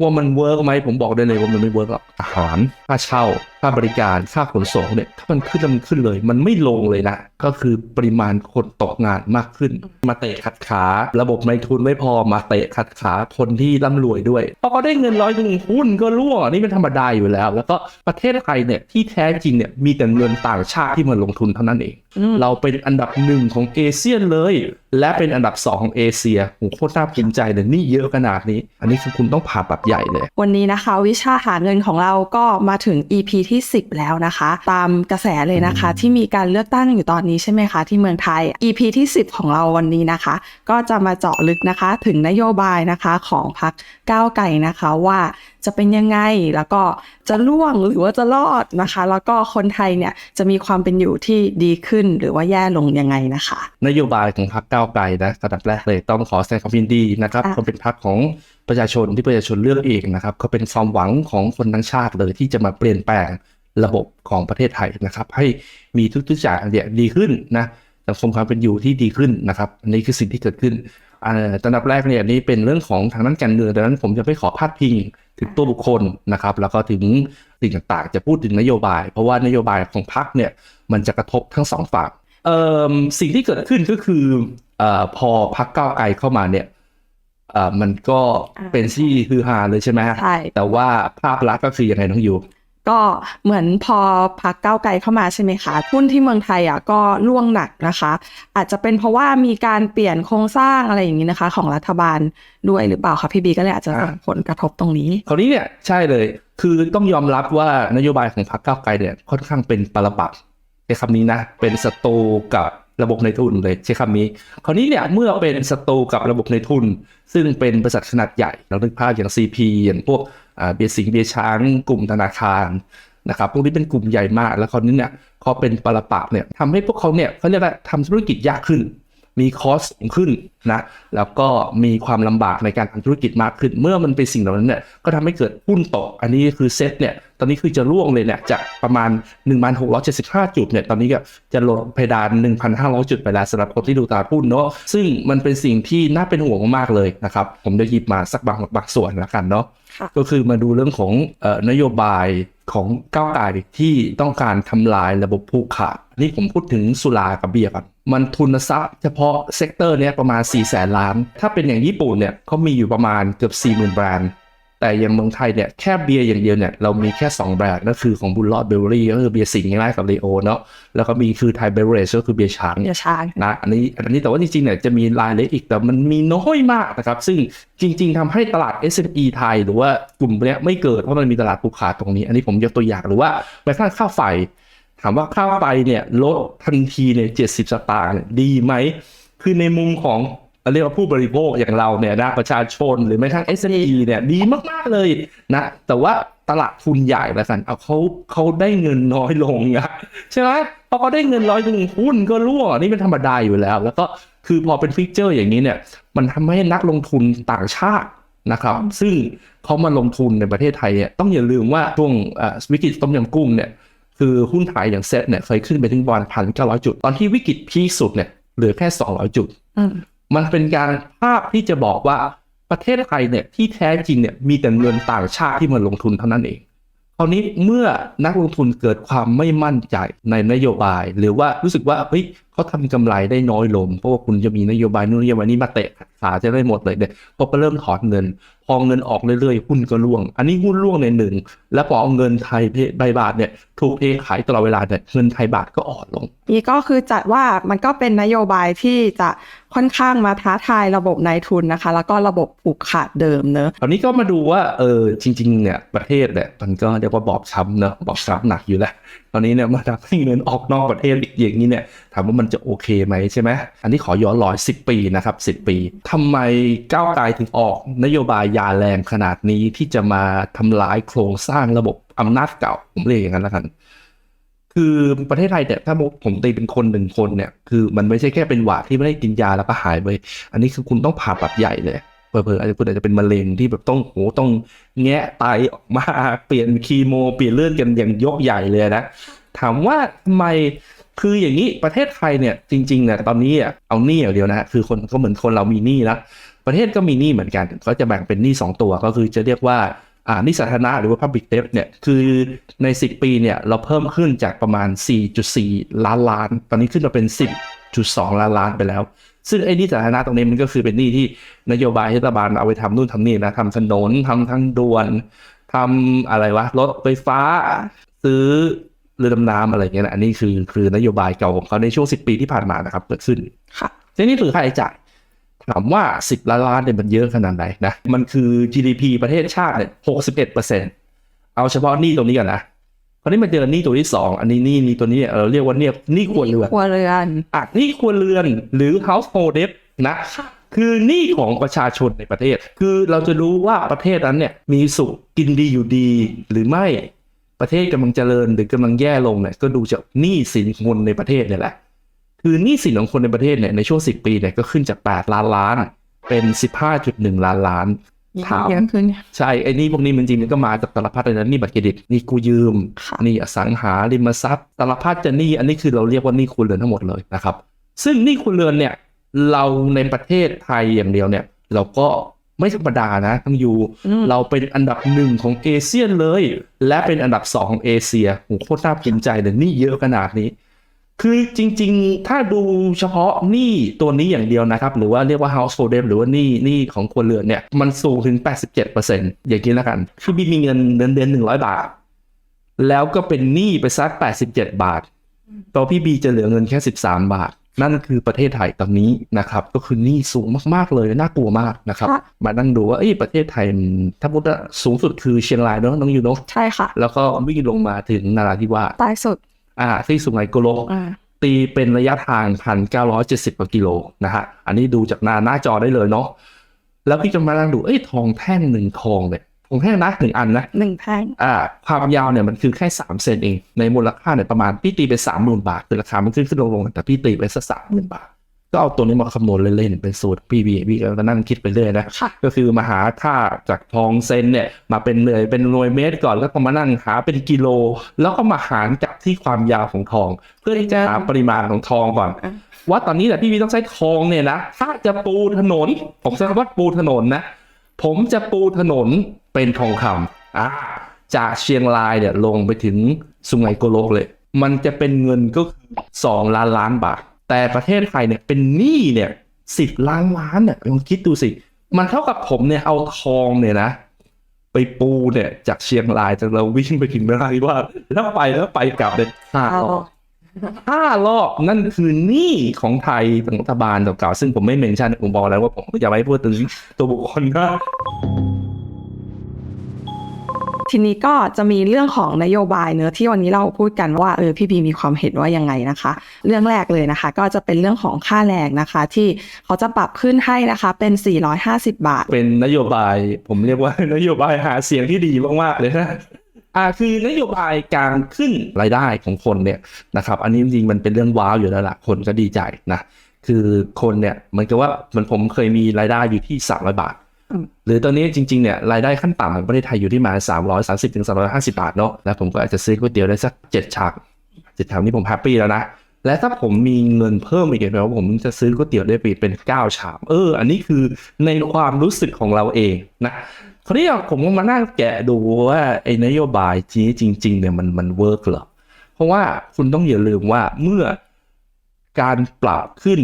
ว่ามันเวิร์กไหมผมบอกได้เลยว่ามันไม่เวิร์กหรอกอาหารค่าเช่าค่าบริการค่าขนส่งเนี่ยถ้ามันขึ้นแล้วมันขึ้นเลย มันไม่ลงเลยนะ ก็คือปริมาณคนตกงานมากขึ้น มาเตะขัดขา ระบบในทุนไม่พอมาเตะขัดขาคนที่ร่ำรวยด้วยพอเขาได้เงินร้อยหนึ่งหุ้นก็ร่วงอันนี่เป็นธรรมดาอยู่แล้ว แล้วก็ประเทศไทยเนี่ยที่แท้จริงเนี่ยมีแต่เงินต่างชาติที่มาลงทุนเท่านั้นเองอืมเราเป็นอันดับหนึ่งของเอเชียเลย และเป็นอันดับสองของเอเชียโหโคตรน่าภูมิใจเลยนี่เยอะขนาดนี้ อันนี้คือคุณต้องผ่าตัดใหญ่เลย วันนี้นะคะ วิชาหาเงินของเราก็มาถึง EP ที่ 10 แล้วนะคะ ตามกระแสเลยนะคะ ที่มีการเลือกตั้งอยู่ตอนนี้ใช่ไหมคะ ที่เมืองไทย EP ที่ 10 ของเราวันนี้นะคะ ก็จะมาเจาะลึกนะคะถึงนโยบายนะคะของพรรคก้าวไก่นะคะว่าจะเป็นยังไงแล้วก็จะล่วงหรือว่าจะรอดนะคะ แล้วก็คนไทยเนี่ยจะมีความเป็นอยู่ที่ดีขึ้นหรือว่าแย่ลงยังไงนะคะ นโยบายของพรรคก้าวไกลนะระดับแรกเลยต้องขอแสดงความยินดีนะครับค่ะเขาเป็นพรรคของ ประชาชนที่ประชาชนเลือกเองนะครับเขาเป็นความหวังของคนทั้งชาติเลยที่จะมาเปลี่ยนแปลงระบบของประเทศไทยนะครับ ให้มีทุกๆอย่างเนี่ยดีขึ้นนะสังคมความเป็นอยู่ที่ดีขึ้นนะครับอันนี้คือสิ่งที่เกิดขึ้นอันดับแรกเนี่ยนี่เป็นเรื่องของทางด้านการเมืองดังนั้นผมจะไม่ขอพาดพิงถึงตัวบุคคลนะครับ แล้วก็ถึงสิ่งต่างๆ จะพูดถึงนโยบาย เพราะว่านโยบายของพรรคเนี่ยมันจะกระทบทั้งสองฝั่งเออสิ่งที่เกิดขึ้นก็คืออ่อพอพักก้าวไกลเข้ามาเนี่ย อ่อมันก็อ่าเป็นที่ฮือฮาเลยใช่ไหมฮะใช่ แต่ว่าภาพลักษณ์ก็คือยังไงน้องยู ก็เหมือนพอพักก้าวไกลเข้ามาใช่ไหมคะหุ้นที่เมืองไทยอะก็ร่วงหนักนะคะ อาจจะเป็นเพราะว่ามีการเปลี่ยนโครงสร้างอะไรอย่างนี้นะคะ ของรัฐบาลด้วยหรือเปล่าคะพี่บีก็เลยอาจจะส่งผลกระทบตรงนี้ คราวนี้เนี่ยใช่เลย คือต้องยอมรับว่านโยบายของพรรคก้าวไกลเนี่ยค่อนข้างเป็นปรปักษ์ใช้คำนี้นะ เป็นศัตรูกับ ระบบในทุนเลยใช้คำนี้ คราวนี้เนี่ยเมื่อเป็นศัตรูกับระบบในทุน ซึ่งเป็นบริษัทขนาดใหญ่ เรานึกภาพอย่าง CP อย่างพวกเบียสิงเบียช้าง กลุ่มธนาคารนะครับพวกนี้เป็นกลุ่มใหญ่มาก แล้วคราวนี้เนี่ยเขาเป็นปรปักเนี่ยทำให้พวกเขาเนี่ยเขาเรียกว่าทำธุรกิจยากขึ้น มีคอสสูงขึ้นนะแล้วก็มีความลำบากในการทำธุรกิจมากขึ้น เมื่อมันเป็นสิ่งเหล่านั้นเนี่ยก็ทำให้เกิดหุ้นตก อันนี้คือเซ็ตเนี่ยตอนนี้คือจะร่วงเลยเนี่ยจากประมาณ 1,675 จุดเนี่ยตอนนี้ก็จะลดเพดาน 1,500 จุดไปแล้วสำหรับคนที่ดูตลาดหุ้นเนาะซึ่งมันเป็นสิ่งที่น่าเป็นห่วงมากๆเลยนะครับผมจะหยิบมาสักบางบางส่วนแล้วกันเนาะค่ะก็คือมาดูเรื่องของเอ่อนโยบายของก้าวไกลที่ต้องการทำลายระบบผูกขาดนี่ผมพูดถึงสุรากับเบียร์ก่อน มันทุนทรัพย์เฉพาะเซกเตอร์เนี้ยประมาณ 4 0 0แสนล้าน ถ้าเป็นอย่างญี่ปุ่นเนี่ยเขามีอยู่ประมาณเกือบ 40,000 แบรนด์ แต่อย่างเมืองไทยเนี่ยแค่เบียร์อย่างเดียวเนี่ยเรามีแค่ 2 แบรนด์ก็คือของบุลลอดเบลลี่ก็คือเบียร์สิงห์ง่ายๆกับเลโอเนาะแล้วก็มีคือไทยเบเวอเรจก็คือเบียร์ช้างอย่าช้านะอันนี้อันนี้แต่ว่าจริงๆเนี่ยจะมีรายละเอียดอีกแต่มันมีน้อยมากนะครับซึ่งจริง ๆทำให้ตลาด S&P ไทย หรือว่ากลุ่มเนี้ยไม่เกิดเพราะมันมีตลาดผูกขาดตรงนี้ อันนี้ผมยกตัวอย่างหรือว่าแม้กระทั่งค่าไฟ ถามว่าค่าไฟเนี่ยลดทันทีเนี่ยเจ็ดสิบสตางค์เนี่ยดีไหม คือในมุมของเรียกว่าผู้บริโภคอย่างเราเนี่ยนะประชาชนหรือแม้กระทั่ง S&P เนี่ยดีมาก ๆ เลยนะแต่ว่าตลาดทุนใหญ่แล้วกันเอาเขาเขาได้เงินน้อยลงอะใช่ไหมพอเขาได้เงินร้อยหนึ่งหุ้นก็ร่วงนี่เป็นธรรมดาอยู่แล้ว แล้วก็คือพอเป็นฟิกเจอร์อย่างนี้เนี่ยมันทำให้นักลงทุนต่างชาตินะครับ ซึ่งเขามาลงทุนในประเทศไทยเนี่ยต้องอย่าลืมว่าช่วงอ่อวิกฤตต้มยำกุ้งเนี่ย คือหุ้นไทยอย่างเซ็ตเนี่ยเคยขึ้นไปถึงประมาณพันเก้าร้อยจุด ตอนที่วิกฤตพีคสุดเนี่ยเหลือแค่สองร้อยจุดอืมมันเป็นการภาพที่จะบอกว่าประเทศไทยเนี่ยที่แท้จริงเนี่ยมีแต่เงินต่างชาติที่มาลงทุนเท่านั้นเองคราวนี้เมื่อนักลงทุนเกิดความไม่มั่นใจในนโยบาย หรือว่ารู้สึกว่าเฮ้ย เขาทำกำไรได้น้อยลงเพราะว่าคุณจะมีนโยบายนู่นนโยบายนี้มาเตะขาจะได้หมดเลยเนี่ยพอไปเริ่มถอนเงิน พอเงินออกเรื่อยๆหุ้นก็ร่วง อันนี้หุ้นร่วงในหนึ่งแล้วพอเอาเงินไทยใบบาทเนี่ยถูกเทขายตลอดเวลาเนี่ยเงินไทยบาทก็อ่อนลงนี่ก็คือจัดว่ามันก็เป็นนโยบายที่จะค่อนข้างมาท้าทายระบบนายทุนนะคะ แล้วก็ระบบผูกขาดเดิมเนอะคราวนี้ก็มาดูว่าเออจริง ๆเนี่ยประเทศเนี่ยมันก็เรียกว่าบอบช้ำเนอะบอบช้ำหนักอยู่แล้วตอนนี้เนี่ยมาทำให้เงินออกนอกประเทศอีกอย่างนี้เนี่ยถามว่ามันจะโอเคไหมใช่ไหมอันนี้ขอย้อนรอย 10 ปีนะครับ 10 ปีทำไมก้าวไกลถึงออกนโยบายยาแรงขนาดนี้ที่จะมาทำลายโครงสร้างระบบอำนาจเก่า ผมเรียกอย่างนั้นแล้วกันคือประเทศไทยเนี่ยถ้าผมตีเป็นคนหนึ่งคนเนี่ยคือมันไม่ใช่แค่เป็นหวัดที่ไม่ได้กินยาแล้วก็หายไป อันนี้คือคุณต้องผ่าตัดใหญ่เลย เผลอๆอาจจะคุณอาจจะเป็นมะเร็งที่แบบต้องโหต้องแงะไตออกมาเปลี่ยนคีโม เปลี่ยนเลือดกันอย่างยกใหญ่เลยนะ ถามว่าทำไมคืออย่างนี้ประเทศไทยเนี่ยจริงๆเนี่ยตอนนี้อะเอาหนี้อย่างเดียวนะฮะคือคนก็เหมือนคนเรามีหนี้แล้วประเทศก็มีหนี้เหมือนกันก็จะแบ่งเป็นหนี้สองตัวก็คือจะเรียกว่าอ่านี้สาธารณะหรือว่า public debt เนี่ยคือใน 10 ปีเนี่ยเราเพิ่มขึ้นจากประมาณ 4.4 ล้านล้าน ตอนนี้ขึ้นมาเป็น 10.2 ล้านล้านไปแล้ว ซึ่งไอ้หนี้สาธารณะตรงนี้มันก็คือเป็นหนี้ที่นโยบายรัฐบาลเอาไปทำนู่นทำนี่นะทำถนนทำทางด่วนทำอะไรวะรถไฟฟ้า ซื้อเรือดำน้ำอะไรอย่างเงี้ยนะอันนี้คือคือนโยบายเก่าของเขาในช่วง10ปีที่ผ่านมานะครับเกิดขึ้นค่ะทีนี้คือค่าใช้จ่ายถามว่า 10 ล้านล้านเนี่ยมันเยอะขนาดไหนนะ มันคือ GDP ประเทศชาติเนี่ย61เปอร์เซ็นเอาเฉพาะหนี้ตรงนี้ก่อนนะ คราวนี้มาเจอหนี้ตัวที่สองอันนี้หนี้นี้ตัวนี้เนี่ยเราเรียกว่าเนี่ยหนี้ครัวเรือนครัวเรือนอะหนี้ครัวเรือนหรือ household debt นะคือหนี้ของประชาชนในประเทศ คือเราจะรู้ว่าประเทศนั้นเนี่ยมีสุขกินดีอยู่ดีหรือไม่ประเทศกำลังเจริญหรือกำลังแย่ลงเนี่ยก็ดูจากหนี้สินของคนในประเทศเนี่ยแหละ คือหนี้สินของคนในประเทศเนี่ยในช่วง 10 ปีเนี่ยก็ขึ้นจาก 8 ล้านล้าน เป็น 15.1 ล้านล้าน ถามเยอะขึ้นใช่ไอ้หนี่พวกนี้มันจริงมันก็มาจากสารพัดเลยนะหนี่บัตรเครดิตหนี่กู้ยืมค่ะหนี่อสังหาริมทรัพย์สารพัดจะหนี่อันนี้คือเราเรียกว่าหนี่ครัวเรือนทั้งหมดเลยนะครับ ซึ่งหนี่ครัวเรือนเนี่ยเราในประเทศไทยอย่างเดียวเนี่ย เราก็ไม่ธรรมดานะทั้งยูอืมเราเป็นอันดับหนึ่งของเอเชียเลย และเป็นอันดับสองของเอเชียโหโคตรน่าภูมิใจเลยหนี่เยอะขนาดนี้ คือจริง ๆ ถ้าดูเฉพาะหนี้ตัวนี้อย่างเดียวนะครับ หรือว่าเรียกว่า household debt หรือว่าหนี้หนี้ของครัวเรือนเนี่ย มันสูงถึง 87%อย่างนี้แล้วกันพี่บีมีเงินเดือนเดือนหนึ่งร้อยบาท แล้วก็เป็นหนี้ไปสัก 87 บาทตัวพี่บีจะเหลือเงินแค่ 13 บาท นั่นคือประเทศไทยตอนนี้นะครับ ก็คือหนี้สูงมากๆเลยน่ากลัวมากนะครับค่ะมานั่งดูว่าเอ้ยประเทศไทยมันถ้าพูดว่าสูงสุดคือเชียงรายเนอะน้องยูเนอะใช่ค่ะ แล้วก็วิ่งลงมาถึงนาราธิวาสใต้สุด อ่าที่สุไหงโกลกอ่าตีเป็นระยะทาง1,970กว่ากิโลนะฮะ อันนี้ดูจากหน้าหน้าจอได้เลยเนาะ แล้วพี่จะมานั่งดู เอ้ยทองแท่งหนึ่งทองเนี่ยทองแท่งนะหนึ่งอันนะหนึ่งแท่งอ่า ความยาวเนี่ยมันคือแค่3เซนเอง ในมูลค่าเนี่ยประมาณพี่ตีไปสามหมื่นบาทคือราคามันขึ้นขึ้นลงลงแต่พี่ตีไปสักสามหมื่นบาท ก็เอาตัวนี้มาคำนวณเล่นๆเป็นสูตรพี่บีพี่ก็นั่งคิดไปเรื่อยนะค่ะก็คือมาหาค่าจากทองเซนเนี่ย มาเป็นเลยเป็นหน่วยเมตรก่อนแล้วก็มานั่งหาเป็นกิโล แล้วก็มาหารกับที่ความยาวของทอง เพื่อที่จะหาปริมาณของทองก่อนอะว่าตอนนี้แหละพี่วีต้องใช้ทองเนี่ยนะถ้าจะปูถนน ผมใช้คำว่าปูถนนนะ ผมจะปูถนนเป็นทองคำอ่าจากเชียงรายเนี่ยลงไปถึงสุไหงโกลกเลย มันจะเป็นเงินก็คือสองล้านล้านบาท แต่ประเทศไทยเนี่ยเป็นหนี้เนี่ยสิบล้านล้านเนี่ยลองคิดดูสิ มันเท่ากับผมเนี่ยเอาทองเนี่ยนะ ไปปูเนี่ยจากเชียงรายจากเราวิ่งไปถึงนราธิวาสแล้วไปแล้วไปกลับเลยห้ารอบห้ารอบนั่นคือหนี้ของไทยของรัฐบาลเก่าๆซึ่งผมไม่เมนชั่นผมบอกแล้วว่าผมอย่าไปพูดถึงตัวบุคคลนะ ทีนี้ก็จะมีเรื่องของนโยบายเนื้อที่วันนี้เราพูดกันว่าเออพี่บีมีความเห็นว่ายังไงนะคะ เรื่องแรกเลยนะคะ ก็จะเป็นเรื่องของค่าแรงนะคะ ที่เขาจะปรับขึ้นให้นะคะเป็น 450 บาท เป็นนโยบายผมเรียกว่านโยบายหาเสียงที่ดีมากๆเลยนะอ่าคือนโยบายการขึ้นรายได้ของคนเนี่ยนะครับอันนี้จริงๆมันเป็นเรื่องว้าวอยู่แล้วล่ะคนก็ดีใจนะคือคนเนี่ยเหมือนกับว่ามือนผมเคยมีรายได้อยู่ที่300บาท หรือตอนนี้จริงๆเนี่ยรายได้ขั้นต่ำของประเทศไทยอยู่ที่มา 330ถึง350 บาทเนาะแล้วผมก็อาจจะซื้อก๋วยเตี๋ยวได้สัก 7 ชามเจ็ดชามนี่ผมแฮปปี้แล้วนะ และถ้าผมมีเงินเพิ่มอีกแปลว่าผมจะซื้อก๋วยเตี๋ยวได้ปีเป็น 9 ชาม เออ อันนี้คือในความรู้สึกของเราเองนะคราวนี้ผมก็มานั่งแกะดูว่าไอ้นโยบายนี้จริงๆเนี่ยมันมันเวิร์กเหรอเพราะว่าคุณต้องอย่าลืมว่าเมื่อการปรับขึ้น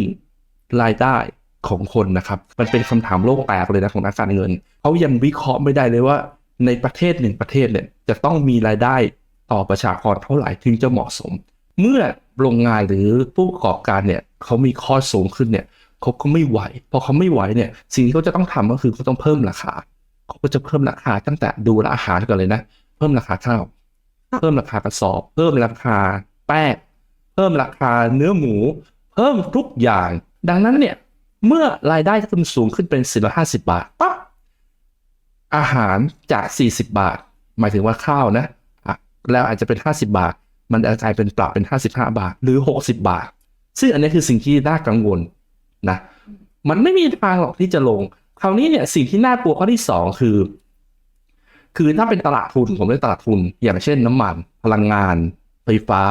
รายได้ ของคนนะครับ มันเป็นคำถามโลกแตกเลยนะของนักการเงินเขายังวิเคราะห์ไม่ได้เลยว่า ในประเทศหนึ่งประเทศเนี่ยจะต้องมีรายได้ต่อประชากรเท่าไหร่ถึงจะเหมาะสม เมื่อโรงงานหรือผู้ประกอบการเนี่ยเขามีข้อสูงขึ้นเนี่ยเขาก็ไม่ไหวพอเขาไม่ไหวเนี่ยสิ่งที่เขาจะต้องทำก็คือเขาต้องเพิ่มราคาเขาก็จะเพิ่มราคาตั้งแต่ดูแลอาหารก่อนเลยนะ เพิ่มราคาข้าวเพิ่มราคากระสอบ เพิ่มราคาแป้งเพิ่มราคาเนื้อหมู เพิ่มทุกอย่าง ดังนั้นเนี่ย เมื่อรายได้คุณสูงขึ้นเป็น 450 บาทปั๊บอาหารจาก 40 บาท หมายถึงว่าข้าวนะอะแล้วอาจจะเป็น 50 บาท มันอาจจะกลายเป็นปรับเป็น 55 บาท หรือ 60 บาท ซึ่งอันนี้คือสิ่งที่น่ากังวลนะมันไม่มีทางหรอกที่จะลง คราวนี้เนี่ยสิ่งที่น่ากลัวข้อที่สองคือ คือถ้าเป็นตลาดทุนผมเรียกตลาดทุน อย่างเช่นน้ำมัน พลังงานไฟฟ้า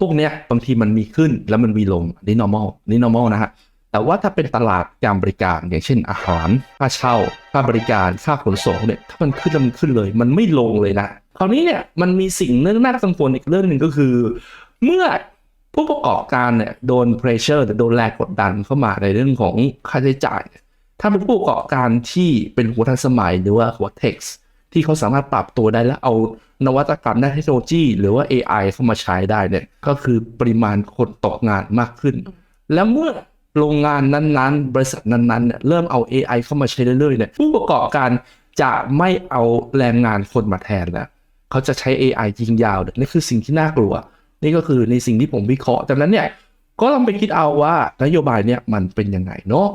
พวกเนี้ยบางทีมันมีขึ้นแล้วมันมีลงนนี้ normal นนี้ normal นะฮะ แต่ว่าถ้าเป็นตลาดการบริการอย่างเช่นอาหารค่าเช่าค่าบริการค่าขนส่งเนี่ยถ้ามันขึ้นมันขึ้นเลย มันไม่ลงเลยนะคราวนี้เนี่ยมันมีสิ่งเรื่องน่ากังวลอีกเรื่องหนึ่งก็คือ เมื่อผู้ประกอบการเนี่ยโดน pressure หรือโดนแรงกดดันเข้ามาในเรื่องของค่าใช้จ่าย ถ้าเป็นผู้ประกอบการที่เป็นหัวทันสมัยหรือว่าหัวเท็กซ์ที่เขาสามารถปรับตัวได้และเอานวัตกรรมด้านเทคโนโลยี หรือว่า AI เข้ามาใช้ได้เนี่ยก็คือปริมาณคนตกงานมากขึ้น แล้วเมื่อ โรงงานนั้นๆ บริษัทนั้นๆเนี่ยเริ่มเอา AI เข้ามาใช้เรื่อยๆเนี่ยผู้ประกอบการจะไม่เอาแรงงานคนมาแทนแล้วเขาจะใช้ AI ยิงยาวนี่คือสิ่งที่น่ากลัว นี่ก็คือในสิ่งที่ผมวิเคราะห์จากนั้นเนี่ยก็ลองไปคิดเอาว่านโยบายเนี่ยมันเป็นยังไงเนาะ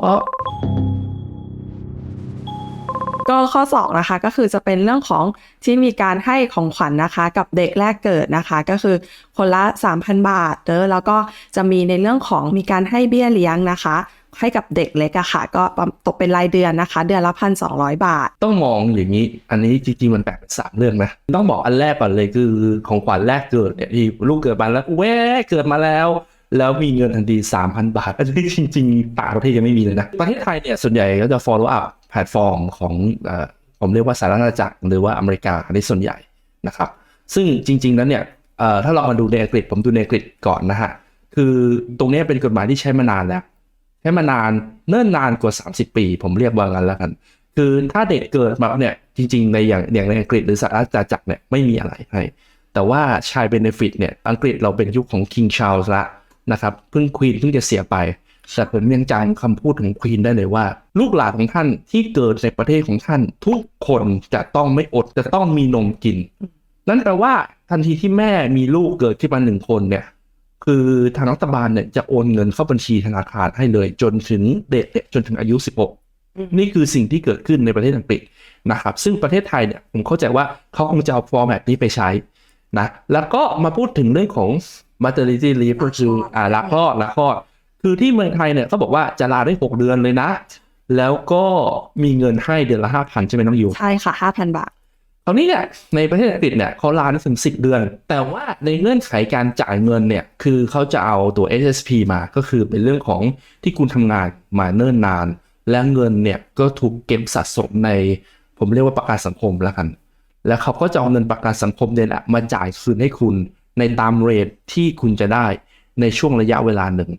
ก็ข้อ2นะคะก็คือจะเป็นเรื่องของที่มีการให้ของขวัญนะคะ กับเด็กแรกเกิดนะคะ ก็คือคนละ 3,000 บาทเด้อแล้วก็จะมีในเรื่องของมีการให้เบี้ยเลี้ยงนะคะให้กับเด็กเล็กอะค่ะ ก็ตกเป็นรายเดือนนะคะ เดือนละพันสองบาท ต้องมองอย่างนี้ อันนี้จริงๆมันแบ่งเป็นสามเรื่องนะต้องบอกอันแรกก่อนเลยคือของขวัญแรกเกิดเนี่ยที่ลูกเกิดมาแล้วแว่เกิดมาแล้ว แล้วมีเงินทันที3,000 บาทอันนี้จริงๆต่างประเทศยังไม่มีเลยนะประเทศไทยเนี่ยส่วนใหญ่ก็จะ follow up แพลตฟอร์มของผมเรียกว่าสหรัฐอาณาจักรหรือว่าอเมริกาอันนี้ส่วนใหญ่นะครับ ซึ่งจริง ๆ แล้วเนี่ยถ้าเรามาดูในอังกฤษผมดูในอังกฤษก่อนนะฮะคือตรงนี้เป็นกฎหมายที่ใช้มานานแล้วใช้มานานเนิ่นนานกว่า 30 ปี ผมเรียกว่างั้นแล้วกัน คือถ้าเด็กเกิดมาเนี่ยจริง ๆ ในอย่างอย่างในอังกฤษหรือสหรัฐอาณาจักรเนี่ยไม่มีอะไรให้แต่ว่าชายเบนฟิตเนี่ยอังกฤษเราเป็นยุคของ King Charles ละ นะครับเพิ่งควีนเพิ่งจะเสียไปแต่ผมยังจำคำพูดของควีนได้เลยว่า ลูกหลานของท่านที่เกิดในประเทศของท่าน ทุกคนจะต้องไม่อดจะต้องมีนมกิน นั่นแปลว่าทันทีที่แม่มีลูกเกิดขึ้นมาหนึ่งคนเนี่ยคือทางรัฐบาลเนี่ยจะโอนเงินเข้าบัญชีธนาคารให้เลย จนถึงเด็กเนี่ยจนถึงอายุ 16 นี่คือสิ่งที่เกิดขึ้นในประเทศอังกฤษนะครับ ซึ่งประเทศไทยเนี่ยผมเข้าใจว่าเขาคงจะเอาฟอร์แมตนี้ไปใช้นะแล้วก็มาพูดถึงเรื่องของ maternity leave ก็คืออ่าลาคลอดลาคลอด คือที่เมืองไทยเนี่ยเขาบอกว่าจะลาได้6เดือนเลยนะ แล้วก็มีเงินให้เดือนละ5,000ใช่ไหมน้องยูๆใช่ค่ะ5,000บาทคราวนี้เนี่ยในประเทศอังกฤษเนี่ยเขาลาได้ถึง10เดือน แต่ว่าในเงื่อนไขการจ่ายเงินเนี่ย คือเขาจะเอาตัว SSP มาก็คือเป็นเรื่องของที่คุณทำงานมาเนิ่นนาน และเงินเนี่ยก็ถูกเก็บสะสมในผมเรียกว่าประกันสังคมแล้วกัน แล้วเขาก็จะเอาเงินประกันสังคมเนี่ยแหละมาจ่ายคืนให้คุณ ในตามเรทที่คุณจะได้ในช่วงระยะเวลาหนึ่ง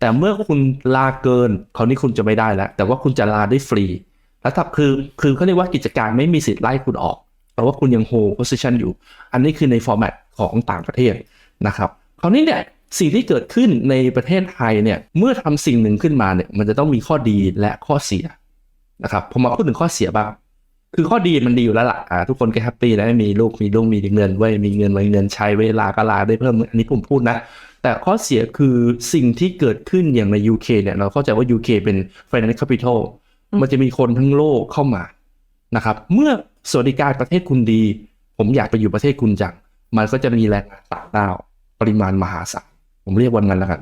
แต่เมื่อคุณลาเกินคราวนี้คุณจะไม่ได้แล้ว แต่ว่าคุณจะลาได้ฟรี แล้วถ้าคือคือเขาเรียกว่ากิจการไม่มีสิทธิ์ไล่คุณออก แต่ว่าคุณยังโฮ position อยู่ อันนี้คือในฟอร์แมตของต่างประเทศนะครับคราวนี้เนี่ยสิ่งที่เกิดขึ้นในประเทศไทยเนี่ยเมื่อทำสิ่งหนึ่งขึ้นมาเนี่ยมันจะต้องมีข้อดีและข้อเสียนะครับผมมาพูดถึงข้อเสียบ้าง คือข้อดีมันดีอยู่แล้วล่ะอ่าทุกคนก็แฮปปี้นะมีลูกมีลูกมีเงินไว้ยมีเงินมีเงินใช้เวลาก็ลาได้เพิ่มอันนี้ผมพูดนะ แต่ข้อเสียคือสิ่งที่เกิดขึ้นอย่างใน UK เนี่ย เราเข้าใจว่า UK เป็น financial capital อืมมันจะมีคนทั้งโลกเข้ามานะครับ เมื่อสวัสดิการประเทศคุณดี ผมอยากไปอยู่ประเทศคุณจัง มันก็จะมีแรงงานต่างด้าวปริมาณมหาศาลผมเรียกวันนั้นแล้วกัน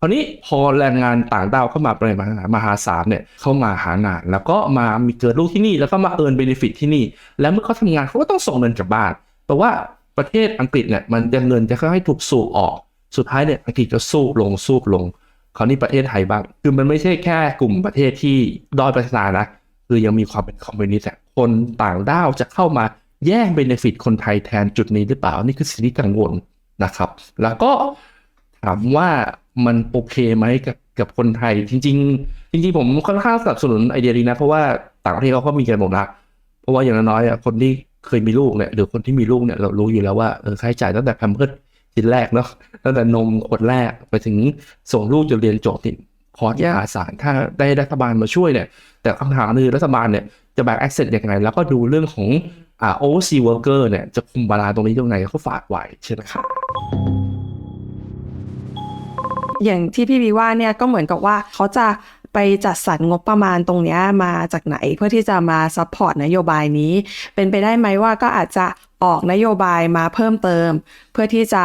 คราวนี้พอแรงงานต่างด้าวเข้ามาปริมาณมหาศาลเนี่ยเข้ามาหางาน แล้วก็มามีเกิดลูกที่นี่ แล้วก็มาเอิร์นเบนฟิตที่นี่ แล้วเมื่อเขาทำงานเขาก็ต้องส่งเงินกลับบ้านแต่ว่าประเทศอังกฤษเนี่ยมันจะเงินจะค่อยๆถูกสูบออก สุดท้ายเนี่ยอังกฤษจะสูบลงสูบลงคราวนี้ประเทศไทยบ้างคือมันไม่ใช่แค่กลุ่มประเทศที่ด้อยพัฒนานะ คือยังมีความเป็นคอมมิวนิสต์คนต่างด้าวจะเข้ามาแย่งเบนฟิตคนไทยแทนจุดนี้หรือเปล่านี่คือสิ่งที่กังวลนะครับ แล้วก็ ถามว่ามันโอเคไหมกับกับคนไทย จริง ๆ จริง ๆ ผมค่อนข้างสนับสนุนไอเดียนี้นะเพราะว่าต่างประเทศเขาก็มีกันหมดนะเพราะว่าอย่างน้อยๆอะคนที่เคยมีลูกเนี่ยหรือคนที่มีลูกเนี่ยเรารู้อยู่แล้วว่าเออค่าใช้จ่ายตั้งแต่แพมเพิร์สชิ้นแรกเนาะตั้งแต่นมขวดแรกไปถึงส่งลูกจะเรียนจบนี่คอร์สยาศาสตร์ถ้าได้รัฐบาลมาช่วยเนี่ย แต่คำถามคือรัฐบาลเนี่ยจะแบกแอคเซสยังไง แล้วก็ดูเรื่องของอ่าโอเวอร์ซีเวิร์กเกอร์เนี่ยจะคุมบาลานตรงนี้ยังไงเขาฝากไว้ใช่ไหมครับ อย่างที่พี่วีว่าเนี่ยก็เหมือนกับว่าเขาจะไปจัดสรรงบประมาณตรงนี้มาจากไหนเพื่อที่จะมาซัพพอร์ตนโยบายนี้ เป็นไปได้ไหมว่าก็อาจจะออกนโยบายมาเพิ่มเติม เพื่อที่จะ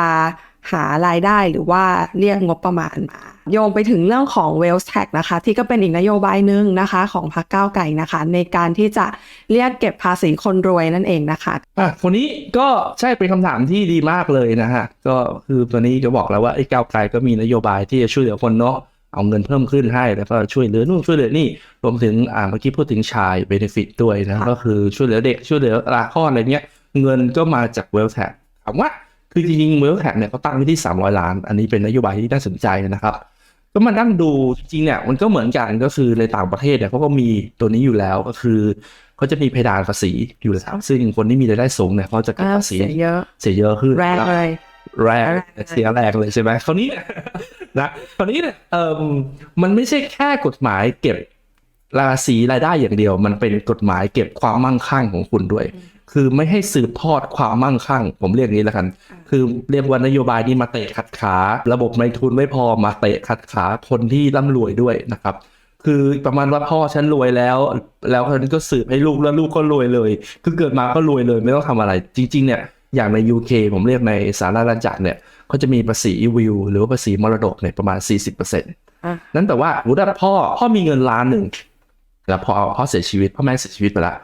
หารายได้หรือว่าเรียกงบประมาณมา โยงไปถึงเรื่องของ Wealth Tax นะคะ ที่ก็เป็นอีกนโยบายหนึ่งนะคะของพรรคก้าวไก่นะคะ ในการที่จะเรียกเก็บภาษีคนรวยนั่นเองนะคะอะคนนี้ก็ใช่เป็นคำถามที่ดีมากเลยนะฮะก็คือตัวนี้จะบอกแล้วว่าไอ้ก้าวไกลก็มีนโยบายที่จะช่วยเหลือคนเนาะเอาเงินเพิ่มขึ้นให้แล้วก็ช่วยเหลือนู่นช่วยเหลือนี่รวมถึงอ่าเมื่อกี้พูดถึงชายเบนฟิตด้วยนะค่ะก็คือช่วยเหลือเด็กช่วยเหลือลาคลอดอะไรเงี้ยเงินก็มาจากเวลแท็กถามว่า คือจริงๆเวลแท็กเนี่ยเขาตั้งไว้ที่ 300 ล้าน อันนี้เป็นนโยบายที่น่าสนใจนะครับ ก็มานั่งดูจริงๆเนี่ยมันก็เหมือนกันก็คือในต่างประเทศเนี่ยเขาก็มีตัวนี้อยู่แล้วก็คือเขาจะมีเพดานภาษีอยู่แล้วซึ่งคนที่มีรายได้สูงเนี่ยเขาจะเก็บอ่าภาษีเสียเยอะเสียเยอะขึ้นแรงเลยแรงแรงเลยเสียแรงเลยใช่ไหมคราวนี้เนี่ยนะคราวนี้เนี่ยเออมันไม่ใช่แค่กฎหมายเก็บภาษีรายได้อย่างเดียว มันเป็นกฎหมายเก็บความมั่งคั่งของคุณด้วย คือไม่ให้สืบทอดความมั่งคั่ง ผมเรียกงี้แล้วกัน คือเรียกว่านโยบายนี้มาเตะขัดขา ระบบในทุนไม่พอมาเตะขัดขาคนที่ร่ำรวยด้วยนะครับ คือประมาณว่าพ่อฉันรวยแล้ว แล้วฉันก็สืบให้ลูกแล้วลูกก็รวยเลย คือเกิดมาก็รวยเลยไม่ต้องทำอะไร จริง ๆ เนี่ยอย่างใน UK ผมเรียกในสาราราชจักรเนี่ยเขาจะมีภาษีวิวหรือว่าภาษีมรดกเนี่ยประมาณ 40%อะนั่นแต่ว่าสมมติว่าพ่อพ่อมีเงินล้านหนึ่งแล้วพอพ่อเสียชีวิตพ่อแม่เสียชีวิตไปแล้ว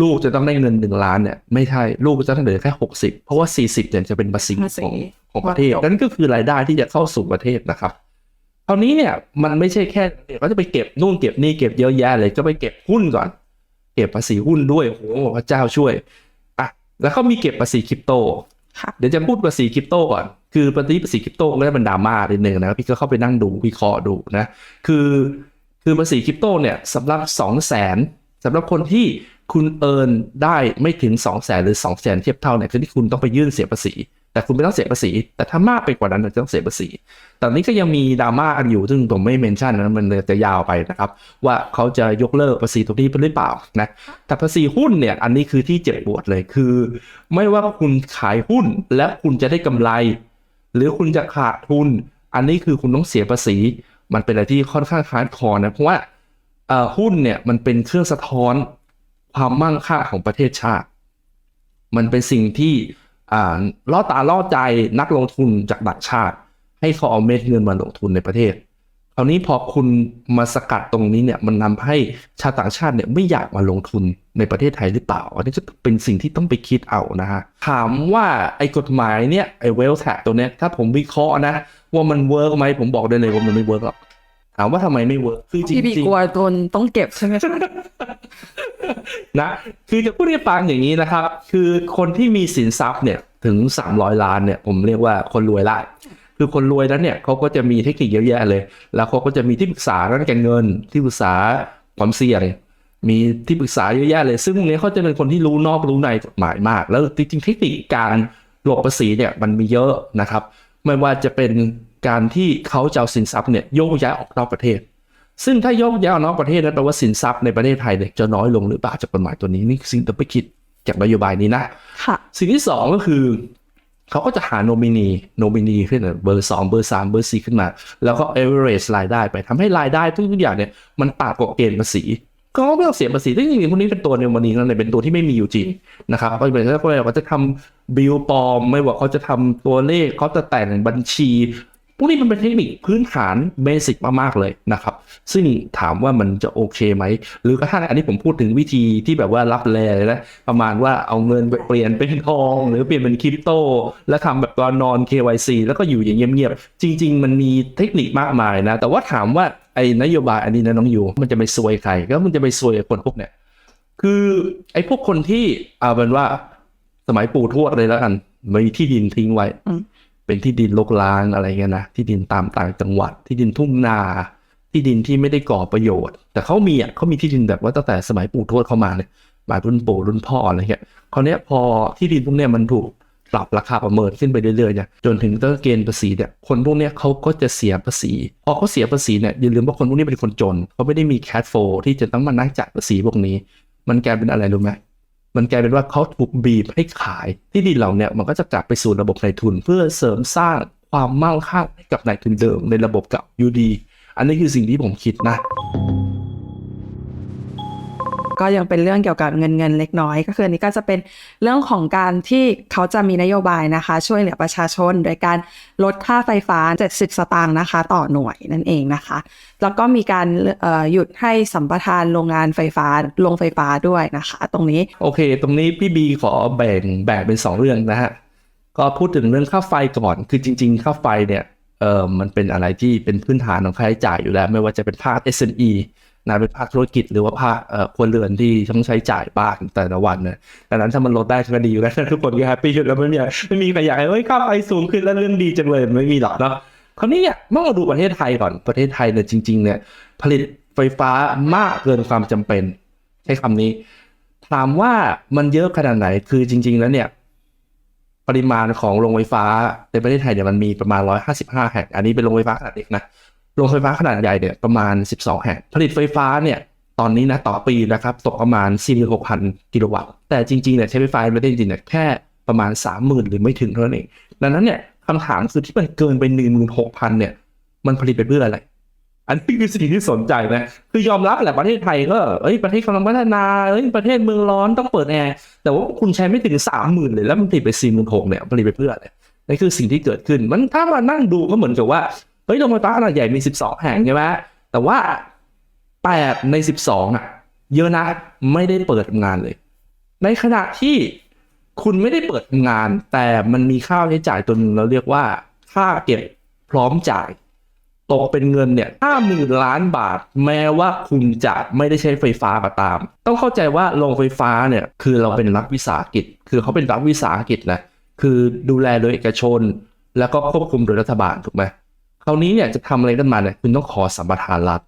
ลูกจะต้องได้เงินหนึ่งล้านเนี่ยไม่ใช่ลูกจะต้องเหลือแค่หกสิบเพราะว่าสี่สิบเนี่ยจะเป็นภาษีภาษีของของประเทศมรดกนั่นก็คือรายได้ที่จะเข้าสู่ประเทศนะครับคราวนี้เนี่ยมันไม่ใช่แค่เดี๋ยวก็จะไปเก็บนู่นเก็บนี่เก็บเยอะแยะเลยก็ไปเก็บหุ้นก่อน เก็บภาษีหุ้นด้วยโอ้โหพระเจ้าช่วยอะแล้วเขามีเก็บภาษีคริปโตค่ะเดี๋ยวจะพูดภาษีคริปโตก่อนคือปฏิภาษีคริปโตก็ได้เป็นดราม่านิดนึงนะครับพี่ก็เข้าไปนั่งดูวิเคราะห์ดูนะคือคือภาษีคริปโตเนี่ยสำหรับสองแสนสำหรับคนที่ คุณเอินได้ไม่ถึง2องแสนหรือ2องแสนเทียบเท่าเนี่ยคือที่คุณต้องไปยื่นเสียภาษี แต่คุณไม่ต้องเสียภาษี แต่ถ้ามากไปกว่านั้นจะต้องเสียภาษี แต่นี้ก็ยังมีดราม่ากันอยู่ซึ่งผมไม่เมนชั่นนะมันจะยาวไปนะครับ ว่าเขาจะยกเลิกภาษีตรงนี้ไปหรือเปล่านะแต่ภาษีหุ้นเนี่ยอันนี้คือที่เจ็บปวดเลยคือ ไม่ว่าคุณขายหุ้นและคุณจะได้กำไร หรือคุณจะขาดทุน อันนี้คือคุณต้องเสียภาษี มันเป็นอะไรที่ค่อนข้างคาร์ดคอร์นะเพราะว่าหุ้นเนี่ยมันเป็นเครื่องสะท้อน ความมั่งคั่งของประเทศชาติ มันเป็นสิ่งที่ล่อตาล่อใจนักลงทุนจากต่างชาติ ให้เขาเอาเม็ดเงินมาลงทุนในประเทศคราวนี้พอคุณมาสกัดตรงนี้เนี่ยมันนำให้ชาวต่างชาติเนี่ยไม่อยากมาลงทุนในประเทศไทยหรือเปล่า อันนี้จะเป็นสิ่งที่ต้องไปคิดเอานะฮะถามว่าไอ้กฎหมายเนี่ยไอ้เวลแท็กตัวเนี้ยถ้าผมวิเคราะห์นะ ว่ามันเวิร์กไหมผมบอกได้เลยว่ามันไม่เวิร์กหรอก ถามว่าทำไมไม่เวิร์กคือจริพี่บีงกลัวโดนต้องเก็บใช่ไหมคะๆนะ คือจะพูดให้ฟังอย่างนี้นะครับ คือคนที่มีสินทรัพย์เนี่ยถึง 300 ล้านเนี่ยผมเรียกว่าคนรวยละคือคนรวยนั้นเนี่ยเขาก็จะมีเทคนิคเยอะแยะเลย แล้วเขาก็จะมีที่ปรึกษาด้านการเงิน ที่ปรึกษาความเสี่ยง มีที่ปรึกษาเยอะแยะเลย ซึ่งพวกนี้เขาจะเป็นคนที่รู้นอกรู้ในกฎหมายมาก แล้วจริงๆเทคนิคการหลบภาษีเนี่ยมันมีเยอะนะครับ ไม่ว่าจะเป็น การที่เขาจะเอาสินทรัพย์เนี่ยโยกย้ายออกนอกประเทศ ซึ่งถ้าโยกย้ายออกนอกประเทศนั้นแปลว่าสินทรัพย์ในประเทศไทยเนี่ยจะน้อยลงหรือเปล่าจากกฎหมายตัวนี้นี่คือสิ่งที่ต้องไปคิดจากนโยบายนี้นะค่ะสิ่งที่สองก็คือ เขาก็จะหาโนมินีโนมินีขึ้นมาเบอร์สองเบอร์สามเบอร์สี่ขึ้นมา แล้วก็ average รายได้ไปทำให้รายได้ทุกๆอย่างเนี่ยมันต่ำกว่าเกณฑ์ภาษีก็ไม่ต้องเสียภาษีซึ่งจริงๆพวกนี้เป็นตัวโนมินีนั่นเลยเป็นตัวที่ไม่มีอยู่จริงนะครับก็เป็นถ้าเขาจะทำบิลปลอม ไม่ว่าเขาจะทำตัวเลขเขาจะแต่งบัญชี พวกนี้มันเป็นเทคนิคพื้นฐานเบสิกมากๆเลยนะครับ ซึ่งถามว่ามันจะโอเคไหม หรือกระทั่งอันนี้ผมพูดถึงวิธีที่แบบว่ารับแลเลยนะ ประมาณว่าเอาเงินไปเปลี่ยนเป็นทอง หรือเปลี่ยนเป็นคริปโต แล้วทำแบบตอนนอน KYC แล้วก็อยู่อย่างเงียบๆ จริง ๆ มันมีเทคนิคมากมายนะ แต่ว่าถามว่าไอ้นโยบายอันนี้นะน้องอยู่มันจะไปซวยใคร ก็มันจะไปซวยคนพวกเนี้ยคือไอ้พวกคนที่เอาเป็นว่าสมัยปู่ทวดเลยแล้วกันมีที่ดินทิ้งไว้ เป็นที่ดินลกล้างอะไรเงี้ยนะที่ดินตามต่างจังหวัด ที่ดินทุ่งนา ที่ดินที่ไม่ได้ก่อประโยชน์ แต่เขามีอะเขามีที่ดินแบบว่าตั้งแต่สมัยปู่ทวดเข้ามาเนี่ยมารุ่นปู่รุ่นพ่ออะไรเงี้ยคราวนี้พอที่ดินพวกเนี้ยมันถูกปรับราคาประเมินขึ้นไปเรื่อยๆเนี่ยจนถึงต้องเกณฑ์ภาษีเนี่ยคนพวกเนี้ยเขาก็จะเสียภาษีพอเขาเสียภาษีเนี่ยอย่าลืมว่าคนพวกนี้เป็นคนจนเขาไม่ได้มีแคชโฟที่จะต้องมานั่งจ่ายภาษีพวกนี้ มันกลายเป็นอะไรรู้ไหม มันกลายเป็นว่าเขาถูกบีบให้ขายที่ดินเหล่านี้มันก็จะกลับไปสู่ระบบนายทุน เพื่อเสริมสร้างความมั่งคั่งให้กับนายทุนเดิมในระบบเก่าอยู่ดี อันนี้คือสิ่งที่ผมคิดนะ ก็ยังเป็นเรื่องเกี่ยวกับเงินเงินเล็กน้อย ก็คืออันนี้ก็จะเป็นเรื่องของการที่เขาจะมีนโยบายนะคะ ช่วยเหลือประชาชน โดยการลดค่าไฟฟ้า 70 สตางค์นะคะ ต่อหน่วยนั่นเองนะคะ แล้วก็มีการหยุดให้สัมปทานโรงงานไฟฟ้าโรงไฟฟ้าด้วยนะคะ ตรงนี้โอเค ตรงนี้พี่บีขอแบ่งแบ่งเป็นสองเรื่องนะฮะก็พูดถึงเรื่องค่าไฟก่อนคือจริง ๆ ค่าไฟเนี่ยเออมันเป็นอะไรที่เป็นพื้นฐานของค่าใช้จ่ายอยู่แล้ว ไม่ว่าจะเป็นภาค SME นะเป็นภาคธุรกิจหรือว่าภาคเอ่อครัวเรือนที่ต้องใช้จ่ายบ้านแต่ละวันเนี่ยดังนั้นถ้ามันลดได้ก็ดีอยู่แล้วทุกคนก็แฮปปี้อยู่แล้วไม่มีอะไรไม่มีใครอยากให้เฮ้ยค่าไฟสูงขึ้นแล้วเรื่องดีจังเลยไม่มีหรอกเนาะคราวนี้เนี่ยเมื่อเราดูประเทศไทยก่อนประเทศไทยเนี่ยจริง ๆเนี่ยผลิตไฟฟ้ามากเกินความจำเป็น ใช้คำนี้ ถามว่ามันเยอะขนาดไหนคือจริง ๆ แล้วเนี่ยปริมาณของโรงไฟฟ้าในประเทศไทยเนี่ยมันมีประมาณ 155 แห่ง อันนี้เป็นโรงไฟฟ้าขนาดเล็กนะ โรงไฟฟ้าขนาดใหญ่เนี่ยประมาณ 12 แห่ง ผลิตไฟฟ้าเนี่ยตอนนี้นะต่อปีนะครับตกประมาณ 46,000 กิโลวัตต์ แต่จริงๆเนี่ยใช้ไฟฟ้าในประเทศจริงๆเนี่ยแค่ประมาณ 30,000 หรือไม่ถึงเท่านั้นเอง ดังนั้นเนี่ยคำถามคือที่มันเกินไป 16,000 เนี่ย มันผลิตไปเพื่ออะไร อันนี้คือสิ่งที่สนใจนะ คือยอมรับแหละประเทศไทยก็ เอ้ยประเทศกำลังพัฒนา เอ้ยประเทศเมืองร้อนต้องเปิดแอร์ แต่ว่าคุณใช้ไม่ถึงสามหมื่นเลยแล้วมันผลิตไปสี่หมื่นหกเนี่ยผลิตไปเพื่ออะไร นี่คือสิ่งที่เกิดขึ้น มันถ้ามานั่งดูก็เหมือนกับว่า เฮ้ยโรงไฟฟ้าขนาดใหญ่มีสิบสองแห่งใช่ไหมแต่ว่าแปดในสิบสองอะ เยอะนะไม่ได้เปิดทำงานเลย ในขณะที่คุณไม่ได้เปิดทำงาน แต่มันมีค่าใช้จ่ายตัวนึงเราเรียกว่า ค่าเก็บพร้อมจ่ายตกเป็นเงินเนี่ยห้าหมื่นล้านบาท แม้ว่าคุณจะไม่ได้ใช้ไฟฟ้าก็ตาม ต้องเข้าใจว่าโรงไฟฟ้าเนี่ยคือเราเป็นรัฐวิสาหกิจ คือเขาเป็นรัฐวิสาหกิจนะคือดูแลโดยเอกชน แล้วก็ควบคุมโดยรัฐบาลถูกไหม คราวนี้เนี่ยจะทำอะไรกันมาเนี่ยคุณต้องขอสัมปทานรัฐ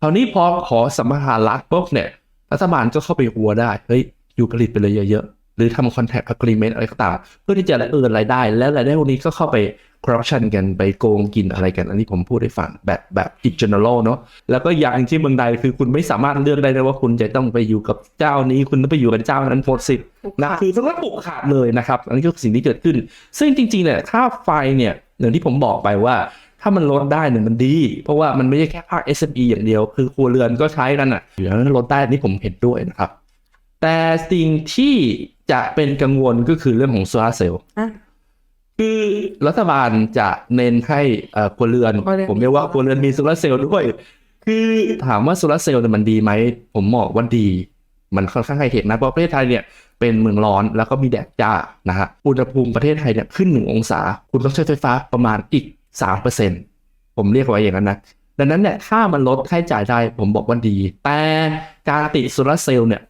คราวนี้พอขอสัมปทานรัฐปุ๊บเนี่ยรัฐบาลก็เข้าไปหัวได้เฮ้ยอยู่ผลิตไปเลยเยอะๆหรือทำ contract agreement อะไรก็ตามเพื่อที่จะเอินรายได้ และรายได้พวกนี้ก็เข้าไป corruption กันไปโกงกินอะไรกัน อันนี้ผมพูดให้ฟังแบบแบบ in general เนาะแล้วก็อย่างที่เมืองใดคือคุณไม่สามารถเลือกได้เลยว่าคุณจะต้องไปอยู่กับเจ้านี้ คุณต้องไปอยู่กับเจ้านั้นโพสสินะคือต้องระบุขาดเลยนะครับ อันนี้คือสิ่งที่เกิดขึ้น ซึ่งจริงๆเนี่ยค่าไฟเนี่ยอย่างที่ผมบอกไปว่า ถ้ามันลดได้เนี่ยมันดี เพราะว่ามันไม่ใช่แค่ภาค SME อย่างเดียว คือครัวเรือนก็ใช้กันอะอยู่แล้วลดได้อันนี่ผมเห็นด้วยนะครับ แต่สิ่งที่จะเป็นกังวลก็คือเรื่องของโซลาร์เซลล์อะคือรัฐบาลจะเน้นให้เอ่อครัวเรือนครัวเรือน ผมเรียกว่าครัวเรือนมีโซลาร์เซลล์ด้วย คือถามว่าโซลาร์เซลล์เนี่ยมันดีไหม ผมบอกว่าดี มันค่อนข้างให้เห็นนะเพราะประเทศไทยเนี่ยเป็นเมืองร้อนแล้วก็มีแดดจ้านะฮะอุณหภูมิประเทศไทยเนี่ยขึ้นหนึ่งองศา คุณต้องใช้ไฟฟ้าประมาณอีก สามเปอร์เซ็นผมเรียกไว้อย่างนั้นนะ ดังนั้นเนี่ยถ้ามันลดค่าใช้จ่ายได้ผมบอกว่าดี แต่การติดโซลาร์เซลล์เนี่ย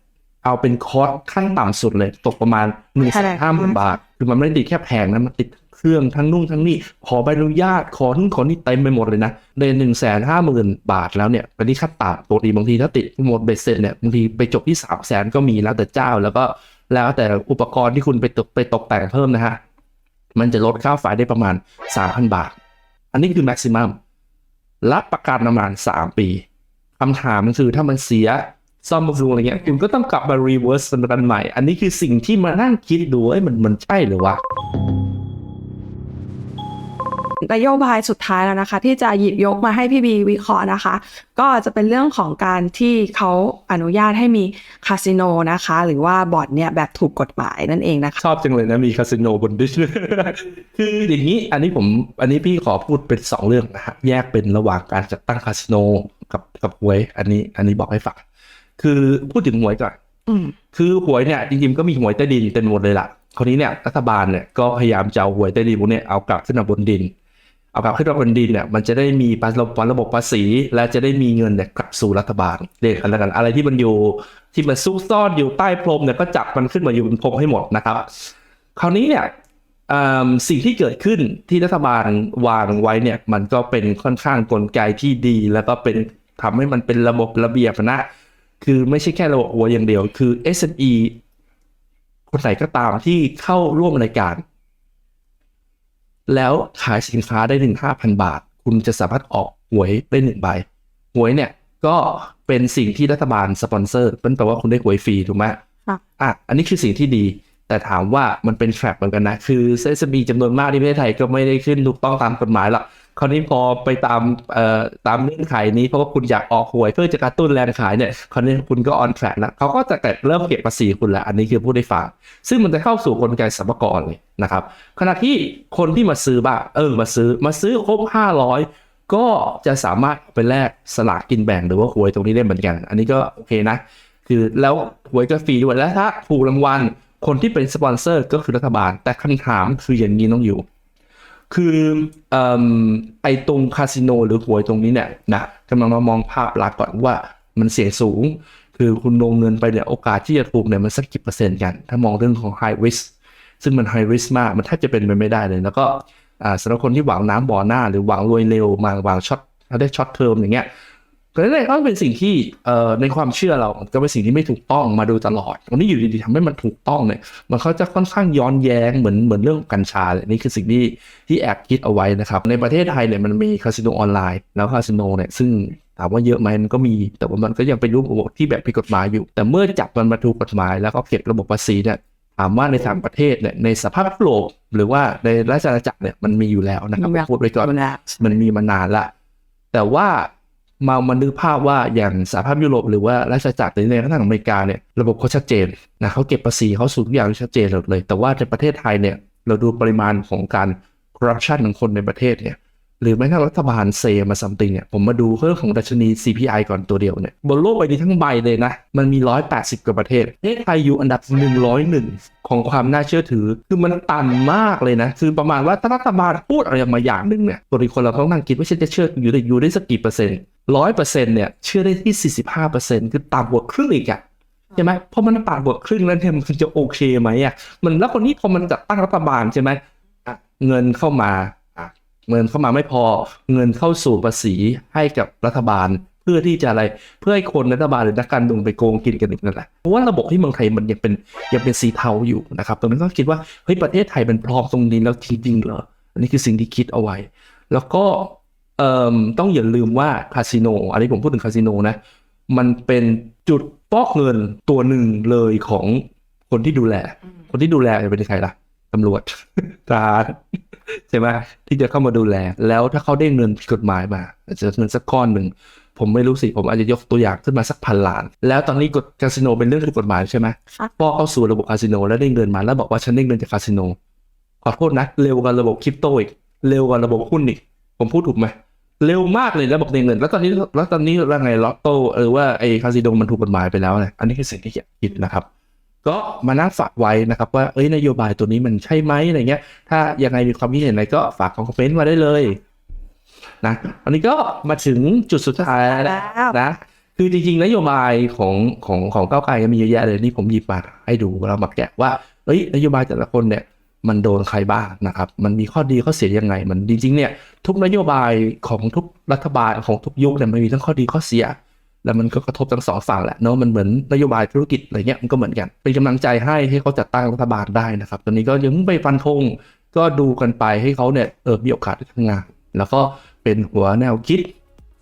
เอาเป็นคอร์สขั้นต่ำสุดเลย ตกประมาณหนึ่งแสนห้าหมื่นบาท คือมันไม่ได้ติดแค่แพงนะมันติดเครื่องทั้งนู่นทั้งนี่ขอใบอนุญาตขอนู่นขอนี่เต็มไปหมดเลยนะในหนึ่งแสนห้าหมื่นบาทแล้วเนี่ยเป็นที่ขั้นต่ำปกติบางทีถ้าติดหมดเบ็ดเสร็จเนี่ยบางทีไปจบที่สามแสนก็มีแล้วแต่เจ้าแล้วก็แล้วแต่อุปกรณ์ที่คุณไปตกไปตกแต่งเพิ่มนะฮะ มันจะลดค่าไฟได้ประมาณสามพันบาท อันนี้คือแม็กซิมัมรับประกันประมาณสามปีคำถามมันคือถ้ามันเสียซ่อมบำรุงอะไรเงี้ยคุณก็ต้องกลับมารีเวิร์สกันใหม่ อันนี้คือสิ่งที่มานั่งคิดดูเอ้ยมันมันใช่หรือวะ นโยบายสุดท้ายแล้วนะคะ ที่จะหยิบยกมาให้พี่บีวิเคราะห์นะคะ ก็จะเป็นเรื่องของการที่เขาอนุญาตให้มีคาสิโนนะคะ หรือว่าบ่อนเนี่ยแบบถูกกฎหมายนั่นเองนะคะชอบจังเลยนะมีคาสิโนบนดิชคืออย่างนี้อันนี้ผมอันนี้พี่ขอพูดเป็นสองเรื่องนะฮะแยกเป็นระหว่างการจัดตั้งคาสิโนกับกับหวย อันนี้อันนี้บอกให้ฟังคือพูดถึงหวยก่อนอืมคือหวยเนี่ยจริงๆก็มีหวยใต้ดินเต็มหมดเลยล่ะคราวนี้เนี่ยรัฐบาลเนี่ยก็พยายามจะเอาหวยใต้ดินพวกเนี้ยเอากลับขึ้นมาบนดิน เอากลับขึ้นมาบนดินเนี่ยมันจะได้มีระบบระบบภาษี และจะได้มีเงินเนี่ยกลับสู่รัฐบาลเรียกกันแล้วกันอะไรที่มันอยู่ที่มันซุกซ่อนอยู่ใต้พรมเนี่ยก็จับมันขึ้นมาอยู่บนพรมให้หมดนะครับ คราวนี้เนี่ยสิ่งที่เกิดขึ้นที่รัฐบาลวางไว้เนี่ยมันก็เป็นค่อนข้างกลไกที่ดี แล้วก็เป็นทำให้มันเป็นระบบระเบียบนะ คือไม่ใช่แค่ระบบหัวอย่างเดียว คือ SME คนไหนก็ตามที่เข้าร่วมรายการ แล้วขายสินค้าได้ถึงห้าพันบาท คุณจะสามารถออกหวยได้หนึ่งใบหวยเนี่ยก็เป็นสิ่งที่รัฐบาลสปอนเซอร์เป็นแปลว่าคุณได้หวยฟรีถูกไหมค่ะอะอันนี้คือสิ่งที่ดี แต่ถามว่ามันเป็นแทร็ปเหมือนกันนะ คือ SME จำนวนมากที่ประเทศไทยก็ไม่ได้ขึ้นถูกต้องตามกฎหมายหรอก คราวนี้พอไปตามเอ่อตามเงื่อนไขนี้เพราะว่าคุณอยากออกหวยเพื่อจะกระตุ้นแรงขายเนี่ยคราวนี้คุณก็ออนแทร็กแล้วเขาก็จะเริ่มเก็บภาษีคุณแล้วอันนี้คือผู้ได้ฟังซึ่งมันจะเข้าสู่กลไกสรรพากรเลยนะครับขณะที่คนที่มาซื้อบ้างเออมาซื้อมาซื้อครบห้าร้อยก็จะสามารถเอาไปแลกสลากกินแบ่งหรือว่าหวยตรงนี้ได้เหมือนกัน อันนี้ก็โอเคนะ คือแล้วหวยก็ฟรีด้วยแล้วถ้าถูกรางวัลคนที่เป็นสปอนเซอร์ก็คือรัฐบาล แต่คำถามคืออย่างนี้น้องอยู่ คืออไอตรงคาสิโนหรือหวยตรงนี้เนี่ยนะกำลังมามองภาพลักษณ์ก่อนว่ามันเสี่ยงสูง คือคุณลงเงินไปเนี่ยโอกาสที่จะถูกเนี่ยมันสักกี่เปอร์เซ็นต์กัน ถ้ามองเรื่องของ high risk ซึ่งมัน high risk มาก มันแทบจะเป็นไปไม่ได้เลย แล้วก็สำหรับคนที่หวังน้ำบ่อหน้า หรือหวังรวยเร็วมาหวังช็อตได้ช็อตเทอมอย่างเงี้ย ก็นั่นแหละก็เป็นสิ่งที่เอ่อในความเชื่อเรามันก็เป็นสิ่งที่ไม่ถูกต้องมาโดยตลอดวันนี้อยู่ดีๆทำให้มันถูกต้องเนี่ยมันเขาจะค่อนข้างย้อนแย้งเหมือนเหมือนเรื่องกัญชาเลยนี่คือสิ่งที่ที่แอบคิดเอาไว้นะครับ ในประเทศไทยเนี่ยมันมีคาสิโนออนไลน์แล้วคาสิโนเนี่ยซึ่งถามว่าเยอะไหมมันก็มี แต่ว่ามันก็ยังเป็นรูประบบที่แบบผิดกฎหมายอยู่ แต่เมื่อจับมันมาถูกกฎหมาย แล้วก็เก็บระบบภาษีเนี่ยถามว่าในต่างประเทศเนี่ยในสภาพยุโลกหรือว่าในราชอาณาจักรเนี่ยมันมีอยู่แล้วนะครับพูดไว้ก่อนมันมีมานานละแต่ว่า มามันึกภาพว่าอย่างสหภาพยุโรปหรือว่าราชจักรหรือในทางอเมริกาเนี่ยระบบเขาชัดเจนนะเขาเก็บภาษีเขาสูงทุกอย่างชัดเจนหมดเลย แต่ว่าในประเทศไทยเนี่ยเราดูปริมาณของการคอร์รัปชันของคนในประเทศเนี่ย หรือแม้กระทั่งรัฐบาลเซมาซัมติงเนี่ยผมมาดูเรื่องของดัชนี CPI ก่อนตัวเดียวเนี่ยบนโลกใบนี้ทั้งใบเลยนะ มันมี 180 กว่าประเทศประไทยอยู่อันดับ 101 ของความน่าเชื่อถือ คือมันตันมากเลยนะ คือประมาณว่าถ้ารัฐบาลพูดอะไรมาอย่างหนึ่งเนี่ยตัวคนเราต้องนั่งคิดว่าฉันจะเชื่ออยู่ได้อยู่ได้สักกี่เปอร์เซ็นต์ร้อยเปอร์เซ็นต์เนี่ยเชื่อได้ที่ 45เปอร์เซ็นต์คือต่ำกว่าครึ่งอีกอะใช่ไหมเพราะมันต่ำกว่าครึ่งแล้วเนี่ยมันจะโอเคไหมอะมันแล้วคนนี้พอมันจัดตั้งรัฐบาลใช่ไหมอะเงินเข้ามา เงินเข้ามาไม่พอเงินเข้าสู่ภาษีให้กับรัฐบาล เพื่อที่จะอะไรเพื่อให้คนรัฐบาลหรือนักการเมืองไปโกงกินกันอีกนั่นแหละเพราะว่าระบบที่เมืองไทยมันยังเป็นยังเป็นสีเทาอยู่นะครับตรงนั้นก็คิดว่าเฮ้ยประเทศไทยมันพร้อมตรงนี้แล้วจริงๆเหรออันนี้คือสิ่งที่คิดเอาไว้ แล้วก็เอ่มต้องอย่าลืมว่าคาสิโนอันนี้ผมพูดถึงคาสิโนนะมันเป็นจุดฟอกเงินตัวหนึ่งเลยของคนที่ดูแล คนที่ดูแลจะเป็นใครล่ะ ตำรวจทหารใช่ไหมที่จะเข้ามาดูแล แล้วถ้าเขาได้เงินผิดกฎหมายมาอาจจะเงินสักก้อนหนึ่งผมไม่รู้สิ ผมอาจจะยกตัวอย่างขึ้นมาสักพันล้าน แล้วตอนนี้กฎคาสิโนเป็นเรื่องถูกกฎหมายใช่ไหมค่ะพอเข้าสู่ระบบคาสิโนแล้วได้เงินมาแล้วบอกว่าฉันได้เงินจากคาสิโนขอโทษนะเร็วกว่าระบบคริปโตอีกเร็วกว่าระบบหุ้นอีกผมพูดถูกไหมเร็วมากเลยแล้วบอกได้เงิน แล้วตอนนี้แล้วตอนนี้ว่าไงลอตโต้หรือว่าไอ้คาสิโนมันถูกกฎหมายไปแล้วนะอันนี้คือสิ่งที่อยากคิดนะครับ ก็มานั่งฝากไว้นะครับว่าเอ้ยนโยบายตัวนี้มันใช่ไหมอะไรเงี้ย ถ้ายังไงมีความคิดเห็นอะไรก็ฝากคอมเมนต์มาได้เลยนะอันนี้ก็มาถึงจุดสุดท้ายแล้วแล้วนะคือจริงๆนโยบายของของของก้าวไกลก็มีเยอะแยะเลยนี่ผมหยิบมาให้ดูเรามาแกะว่าเอ้ยนโยบายแต่ละคนเนี่ยมันโดนใครบ้างนะครับ มันมีข้อดีข้อเสียยังไง มันจริงๆเนี่ยทุกนโยบายของทุกรัฐบาลของทุกยุคเนี่ยมันมีทั้งข้อดีข้อเสีย แล้วมันก็กระทบทั้งสองฝั่งแหละเนาะมันเหมือนนโยบายธุรกิจอะไรเงี้ยมันก็เหมือนกันเป็นกำลังใจให้ให้เขาจัดตั้งรัฐบาลได้นะครับ ตอนนี้ก็ยังไม่ฟันธงก็ดูกันไปให้เขาเนี่ยเออมีโอกาสได้ทำงาน แล้วก็เป็นหัวแนวคิด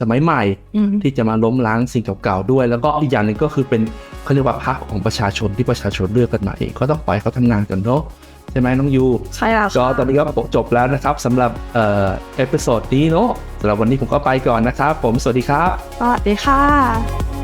สมัยใหม่อืมที่จะมาล้มล้างสิ่งเก่าๆด้วย แล้วก็อีกอย่างหนึ่งก็คือเป็นเขาเรียกว่าพรรคของประชาชนที่ประชาชนเลือกกันมาเองก็ต้องปล่อยให้เขาทำงานกันเนาะ ใช่ไหมน้องยูใช่แล้วก็ค่ะตอนนี้ก็จบแล้วนะครับสำหรับเอ่อเอพิโซดนี้เนาะสำหรับวันนี้ผมก็ไปก่อนนะครับ ผมสวัสดีครับ สวัสดีค่ะ